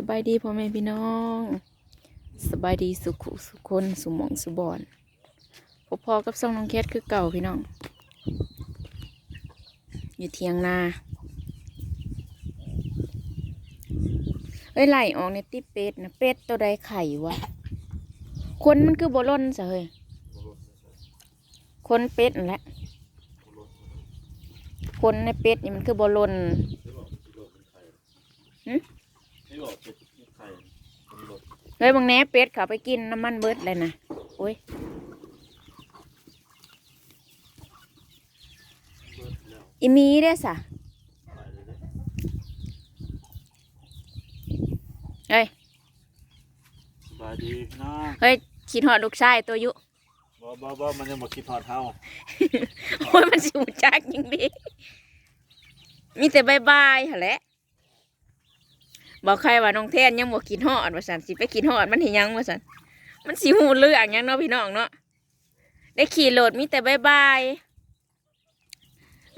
สบายดีพ่อแม่พี่น้อง สบายดีสุขสุขคนสุมองสุบอนพบพอกับซ่องน้องแคทคือเก่าพี่น้อง อยู่เทียงนาเอ้ยไหลออกในติเป็ดนะเป็ดตัวใดไข่วะคนมันคือบล่นเฮ้ยคนเป็ดแหละคนในเป็ดนี่มันคือบล่นไม่บอกเป็ดไม่ไข่ไม่บอกเฮ้ยบางแหน่เป็ดเขาไปกินน้ำมันเบิดเลยนะโอ้ยเบิดแล้วอีมีได้อสะไปเลยเด้อเฮ้ยสบายดีพี่น้องเฮ้ยคิดหอดลูกชายตัวอยุบ่บ่บ่มันยังมาคิดทอดเท่าโอ้ยมันสิวจักยังดีมีแต่บายบายหั่นแหละ บอกใครว่าน้องเทนยังบอกกินหอดว่าสันสิไปกินหอดมันเห็นยังว่าสันมันสิหูเรื่องยังเนาะพี่น้องเนาะได้ขี่รถมีแต่บายบาย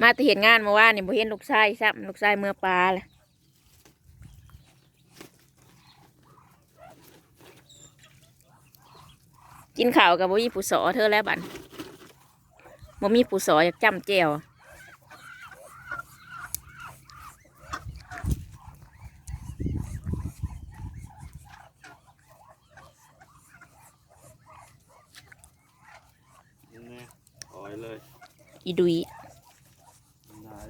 มาแต่เห็นงานเมื่านนี่บ่เห็นลูกชายซ้ำลูกชายเมื่อปลาเลยกินข้าวกับบ่มีผู้สอเธอแล้วบัดบ่มีผู้สออยากจำแจว นี่แน่ปล่อยเลย อีดุยมันได้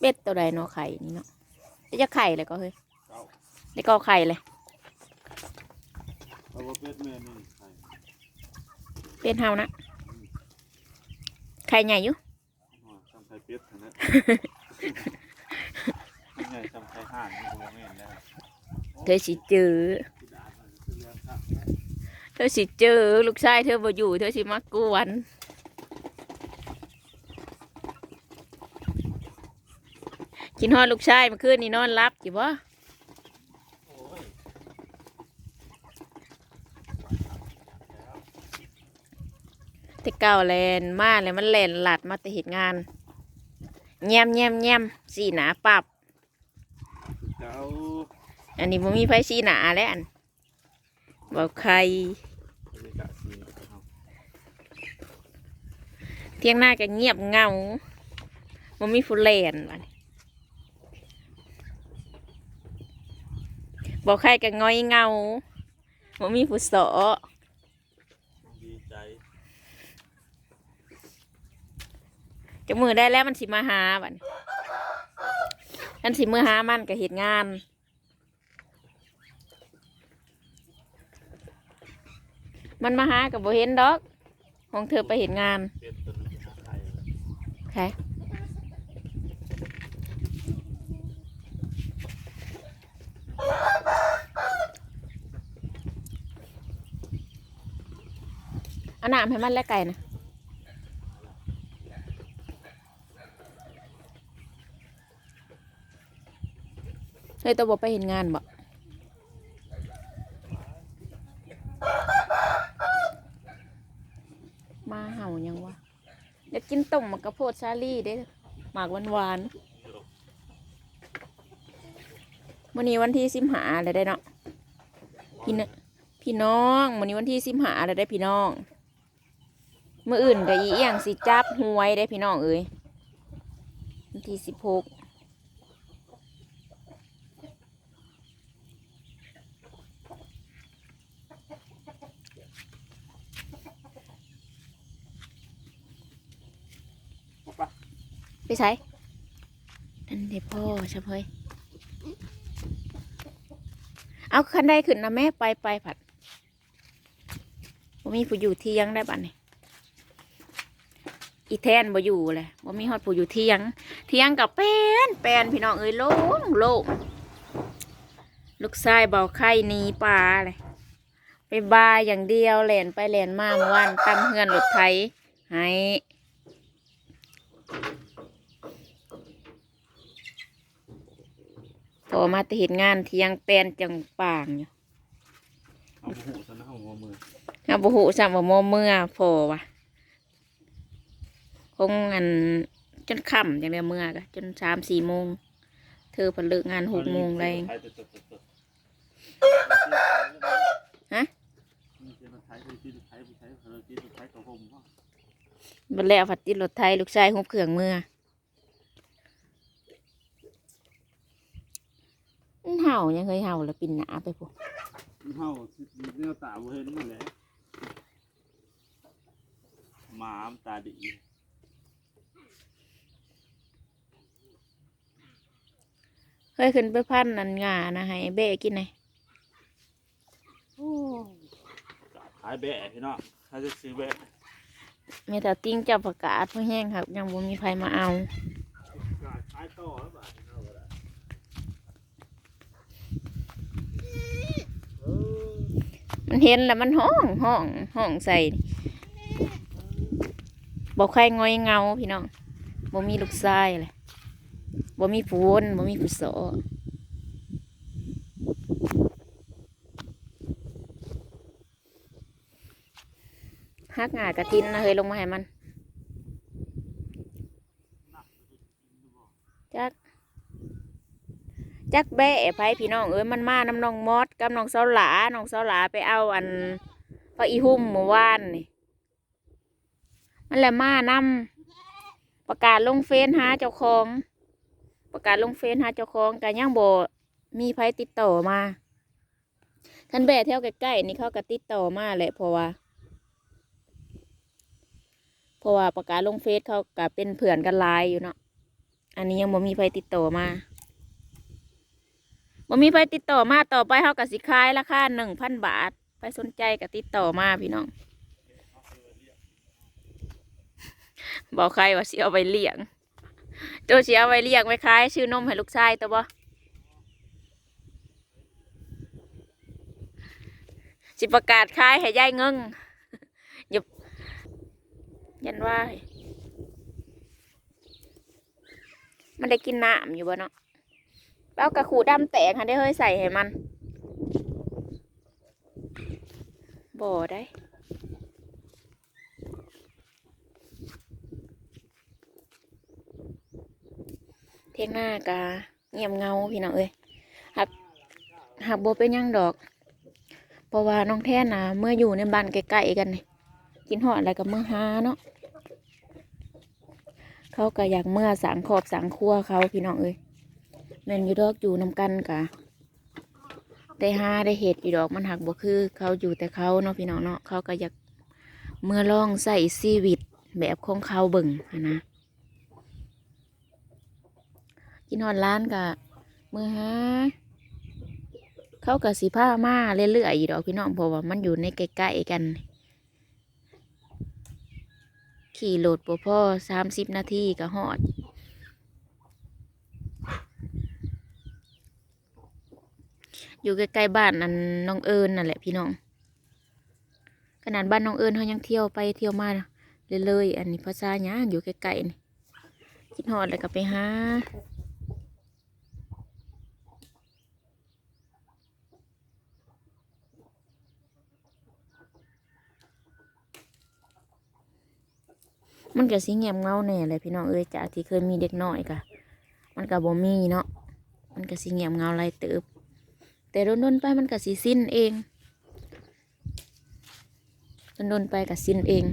เป็ดตัวใดเนาะไข่นี่เนาะแล้วจะไข่เลยก็เฮ้ยเก้าแล้วก็เอาไข่เลยเอาว่าเป็ดแม่นี่ไข่เป็นเฮานะไข่ใหญ่อยู่หัวจำไข่เป็ดเท่านั้นนี่ไงจำไข่ห่านนี่ผมไม่เห็นแล้วเธอสิเจอที่ด่ามันคือเรื่องครับเธอสิเจอลูกชายเธอบ่อยู่เธอสิมากวน กินฮอดลูกชายเมื่อคืนนี่นอนรับอยู่บ่โอ้ยแต่เก่าแลนมาเลยมันแลนหลัดมาแต่เหตุงานแยมแยมแยมสีหนาปรับ อันนี้บ่มีไฟสีหนาแล้วอันบอกใครบากาศดีนะครับเที่ยงหน้าก็เงียบเงาบ่มีผู้เลนบัน บอกใครก็งอยเหงาบ่มีผู้สอดีใจจะมือได้แล้วมันสิมาหาบัดนี้มันสิมือหามันก็เหตุงานมันมาหากับบ่เห็นดอก ของเธอไปเห็นงานเป็ดตัวนี้หาไข่ใช่เน้ำให้มันและไก่นะเฮ้ยตัวบไปเห็นงานบ่มาเห่ายังวะอยากกินต้มมกระโพดซาลี่เด้หมากหวานหวานวันนี้วันที่สิมหาเลยได้เนาะพี่นพี่น้องวันนี้วันที่สิมหาเลยได้พี่น้อง มื่ออื่นก็อีเอียงสิจับหวยได้พี่น้องเอ้ยวันที่สิบหกไปใช้นั่นเด็พ่อใช่ไหมเอาคันใดขึ้นนะแม่ไปไปผัดบ่มีผู้อยู่เที่ยงได้บ้านนี่ อีแทนบ่อยู่เลยบ่มีฮอดผู้อยู่เที่ยง เที่ยงกับแป้นแป้นพี่น้องเอ้ยโล่งโล่งลูกชายเบาไข่หนีปลาเลยไปบายอย่างเดียวแหลนไปแหลนมาเมื่อวานตั้งเฮือนรถไถให้พอมาแต่เห็นงานเที่ยงแปลนจังป่างอยู่เอาหูซะนะเอาหัวมือเอาบุหูสัมบ่มอเมื่อพอวะ คงอันจนค่ำอย่างเดียวเมื่อกะจนสามสี่โมง เธธอเพนเลิกงานหกโมงแรงขายตัวตัวตัวฮะมีเสียงรถไถไปที่รถไถไปใช้เออที่รถไถกับผมว่าบัดแล้วฝัดติดรถไทย ลูกชายหุบเครื่องมือมันเห่ายังเคยเห่าแล้วปินหนาไปพวกเฮาแนวตาบ่เห็นมันแหละหมามันตาดี เคยขึ้นไปพันนันงานะให้เบ้กินไงกาขายแบะพี่น้องถ้าจะซื้อแบะมีแต่ติ้งจับประกาศเพื่อแห้งครับ ยังบ่มีใครมาเอากาขายต่อแล้วบาทเอาก็ได้เออมันเห็นแล้วมันห้องห้องห้องใส่บอกใครงอยเงาพี่น้องบ่มีลูกชายเลย บ่มีผู้วนบ่มีผู้โสหักงากระทินนะเฮ้ยลงมาให้มันจักจักแบะไผพี่น้องเอ้ยมันมาน้ำน้องมอดกับน้องเสาหลาน้องเสาหลาไปเอาอันพระอีหุ่มเมื่อวานนี่มันแหละมานำประกาศลงเฟซหาเจ้าของ ประกาศลงเฟซหาเจ้าของกันยังบ่มีไผติดต่อมาท่านแบะแถวใกล้ๆนี่เขาก็ติดต่อมาแหละเพราะว่า เพราะว่าประกาศลงเฟซเขาก็เป็นเพื่อนกันลายอยู่เนาะอันนี้ยังบ่มีไผติดต่อมาบ่มีไปติดต่อมาต่อไปเฮากับสิขายราคาหนึ่งพันบาทไปสนใจกับติดต่อมาพี่น้องบอกใครว่าสิเอาไปเลี้ยง โจสิเอาไปเลี้ยงไว้ขายชื่อนมให้ลูกชายตัวบ่สิประกาศขายให้ยายเงิงอย่ายันว่า มันได้กินน้ำอยู่บ่เนาะเอากระขูดำแตกค่ะได้เฮ้ยใส่ให้มันบ่ได้ ยงหน้ากาเงียบเงาพี่น้องเอ้ยหักหักโบเป็นยังดอก เพราะว่าน้องแท่นนะเมื่ออยู่ในบ้านใกล้ๆกันนี่กินหอดอะไรกับเมื่อหาเนาะเขาก็อยากเมื่อสางขอบสางครัวเขาพี่น้องเอ้ยแม่นอยู่ดอกอยู่นำกันกะได้หาได้เห็ดอยู่ดอกมันหักบ่คือ เขาอยู่แต่เขาเนาะพี่น้องเนาะเขาก็อยากเมื่อลองใส่ชีวิตแบบของเขาเบิ่งนะ กินฮอดร้านกะเมื่อหาเขากับสีผ้ามาเรื่อยๆอยู่ดอกพี่น้องเพราะว่ามันอยู่ในใกล้ๆกัน ขี่โหลดบ่พอสามสิบนาทีก็ฮอดอยู่ใกล้ๆบ้านนั่นน้องเอิญนั่นแหละพี่น้อง ขนาดบ้านน้องเอิญเขายังเที่ยวไปเที่ยวมาเลยๆอันนี้ภาษาหยังอยู่ใกล้ๆนี่คิดฮอดแล้วก็ไปหา มันก็สิเงียบเงาแน่เลยพี่น้องเอ้ยจากที่เคยมีเด็กน้อยกะมันก็บ่มีเนาะมันก็สิเงียบเงาไรเติบ แต่โดนๆไปมันก็สิสิ้นเองโดนๆไปก็สิ้นเอง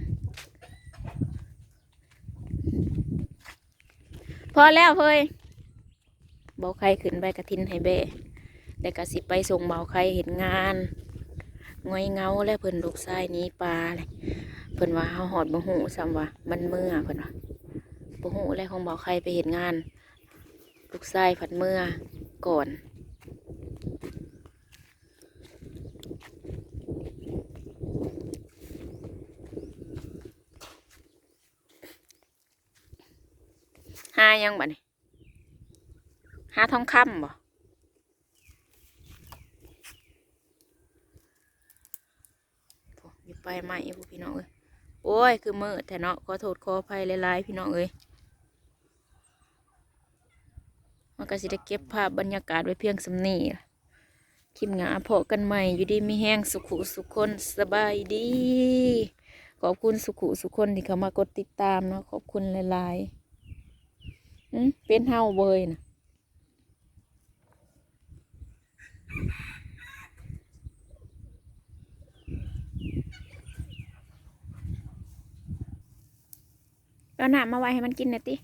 พอแล้วเฮ้ยเบาไข่ขึ้นไปกระทินให้เบะแล้วก็สิไปส่งเบาไข่เห็นงานงอยเงาแล้วเพิ่นลูกชายนี้ปลาเลย เพิ่นว่าเฮาหอดบ่หูซ้ำว่ามันเมื่อเพิ่นว่าบ่หูแล้วของเบาไข่ไปเห็นงาน ลูกชายผัดเมื่อก่อนหายังบ่นี่หาทองคำบ่ไปใหมพวกพี่น้องเอ้ย โอ้ย คือมืดแต่เนาะขอโทษขออภัยหลายๆพี่น้องเอ้ยมันก็สิได้เก็บภาพบรรยากาศไว้เพียงสำนีล่ะคลิปงาพอกันใหม่ อยู่ดีมีแห้งสุขุสุขคนสบายดี ขอบคุณสุขุสุขคนที่เขามากดติดตามเนาะขอบคุณหลายๆเป็นเฮาเบยนะ เราน้ำมาไว้ให้มันกินหน่อยติ